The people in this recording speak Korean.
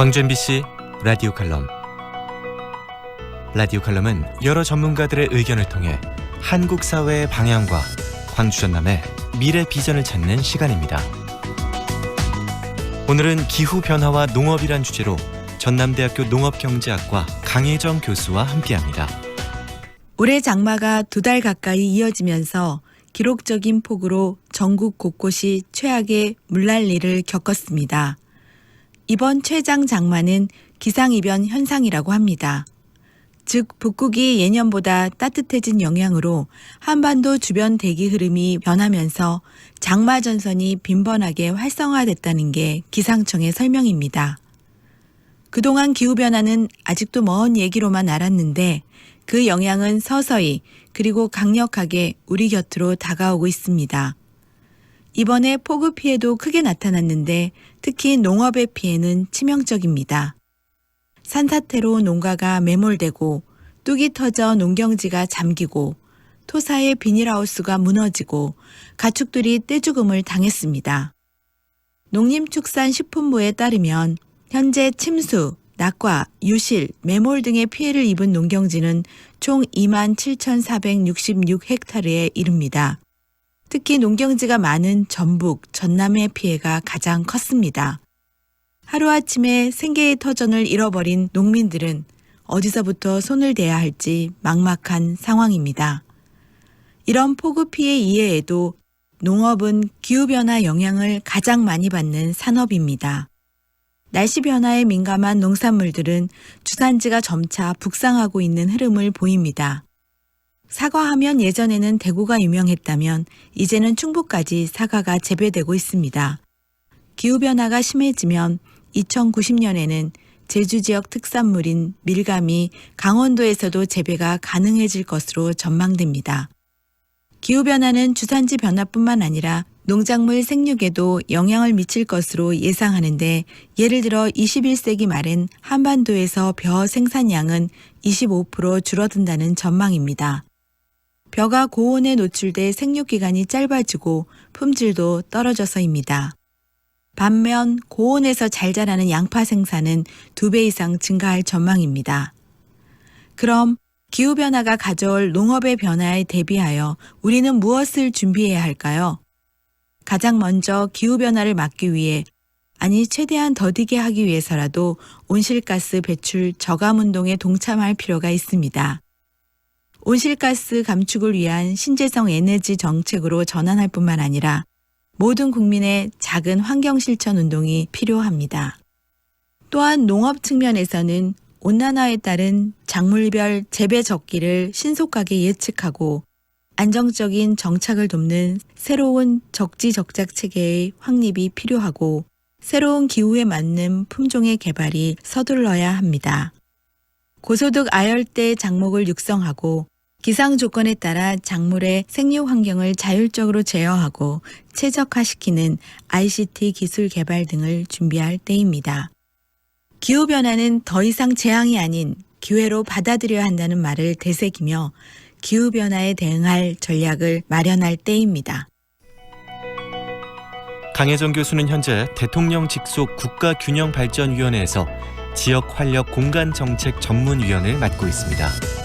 광주 MBC 라디오 칼럼 라디오 칼럼은 여러 전문가들의 의견을 통해 한국 사회의 방향과 광주 전남의 미래 비전을 찾는 시간입니다. 오늘은 기후 변화와 농업이란 주제로 전남대학교 농업경제학과 강혜정 교수와 함께합니다. 올해 장마가 두 달 가까이 이어지면서 기록적인 폭우로 전국 곳곳이 최악의 물난리를 겪었습니다. 이번 최장 장마는 기상이변 현상이라고 합니다. 즉, 북극이 예년보다 따뜻해진 영향으로 한반도 주변 대기 흐름이 변하면서 장마 전선이 빈번하게 활성화됐다는 게 기상청의 설명입니다. 그동안 기후변화는 아직도 먼 얘기로만 알았는데 그 영향은 서서히 그리고 강력하게 우리 곁으로 다가오고 있습니다. 이번에 폭우 피해도 크게 나타났는데 특히 농업의 피해는 치명적입니다. 산사태로 농가가 매몰되고 뚝이 터져 농경지가 잠기고 토사의 비닐하우스가 무너지고 가축들이 떼죽음을 당했습니다. 농림축산식품부에 따르면 현재 침수, 낙과, 유실, 매몰 등의 피해를 입은 농경지는 총 2만 7,466헥타르에 이릅니다. 특히 농경지가 많은 전북, 전남의 피해가 가장 컸습니다. 하루아침에 생계의 터전을 잃어버린 농민들은 어디서부터 손을 대야 할지 막막한 상황입니다. 이런 폭우 피해 이외에도 농업은 기후변화 영향을 가장 많이 받는 산업입니다. 날씨 변화에 민감한 농산물들은 주산지가 점차 북상하고 있는 흐름을 보입니다. 사과하면 예전에는 대구가 유명했다면 이제는 충북까지 사과가 재배되고 있습니다. 기후변화가 심해지면 2090년에는 제주 지역 특산물인 밀감이 강원도에서도 재배가 가능해질 것으로 전망됩니다. 기후변화는 주산지 변화뿐만 아니라 농작물 생육에도 영향을 미칠 것으로 예상하는데 예를 들어 21세기 말엔 한반도에서 벼 생산량은 25% 줄어든다는 전망입니다. 벼가 고온에 노출돼 생육 기간이 짧아지고 품질도 떨어져서입니다. 반면 고온에서 잘 자라는 양파 생산은 두 배 이상 증가할 전망입니다. 그럼 기후변화가 가져올 농업의 변화에 대비하여 우리는 무엇을 준비해야 할까요? 가장 먼저 기후변화를 막기 위해, 아니, 최대한 더디게 하기 위해서라도 온실가스 배출 저감 운동에 동참할 필요가 있습니다. 온실가스 감축을 위한 신재생 에너지 정책으로 전환할 뿐만 아니라 모든 국민의 작은 환경 실천 운동이 필요합니다. 또한 농업 측면에서는 온난화에 따른 작물별 재배 적기를 신속하게 예측하고 안정적인 정착을 돕는 새로운 적지적작 체계의 확립이 필요하고 새로운 기후에 맞는 품종의 개발이 서둘러야 합니다. 고소득 아열대 작목을 육성하고 기상 조건에 따라 작물의 생육 환경을 자율적으로 제어하고 최적화시키는 ICT 기술 개발 등을 준비할 때입니다. 기후변화는 더 이상 재앙이 아닌 기회로 받아들여야 한다는 말을 되새기며 기후변화에 대응할 전략을 마련할 때입니다. 강혜정 교수는 현재 대통령 직속 국가균형발전위원회에서 지역 활력 공간 정책 전문위원을 맡고 있습니다.